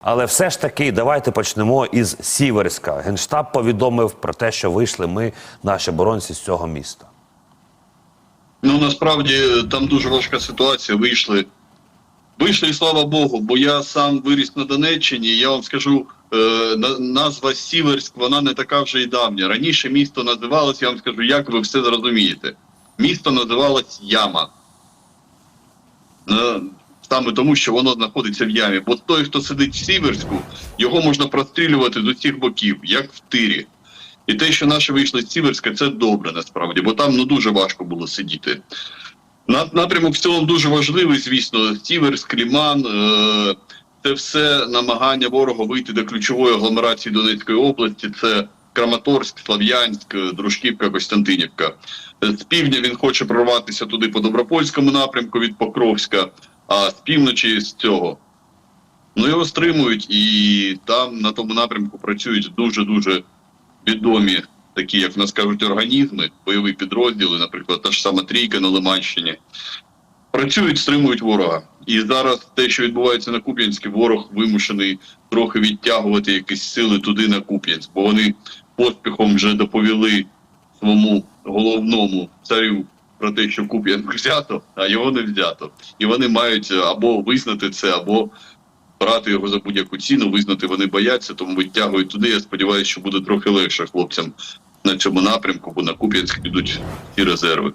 Але все ж таки, давайте почнемо із Сіверська. Генштаб повідомив про те, що вийшли ми, наші оборонці, з цього міста. Ну насправді е, там дуже важка ситуація. Вийшли. Вийшли, слава Богу, бо я сам виріс на Донеччині. Я вам скажу, е, назва Сіверськ, вона не така вже й давня. Раніше місто називалось, я вам скажу, як ви все зрозумієте. Місто називалось Яма. Саме тому, що воно знаходиться в ямі. Бо той, хто сидить в Сіверську, його можна прострілювати з усіх боків, як в тирі. І те, що наші вийшли з Сіверська, це добре насправді, бо там ну дуже важко було сидіти. На- Напрямок в цілому дуже важливий, звісно. Сіверськ, Ліман, е, це все намагання ворога вийти до ключової агломерації Донецької області. Це Краматорськ, Слав'янськ, Дружківка, Костянтинівка. З півдня він хоче прорватися туди по Добропольському напрямку від Покровська, а з півночі з цього. Ну його стримують, і там на тому напрямку працюють дуже дуже відомі, такі, як в нас кажуть, організми, бойові підрозділи, наприклад, та ж сама трійка на Лиманщині. Працюють, стримують ворога. І зараз те, що відбувається на Куп'янській, ворог вимушений трохи відтягувати якісь сили туди на Куп'янськ, бо вони поспіхом вже доповіли своєму головному царю про те, що Куп'янськ взято, а його не взято. І вони мають або визнати це, або брати його за будь-яку ціну, визнати вони бояться, тому витягують туди. Я сподіваюся, що буде трохи легше хлопцям на цьому напрямку, бо на Куп'янськ підуть ці резерви.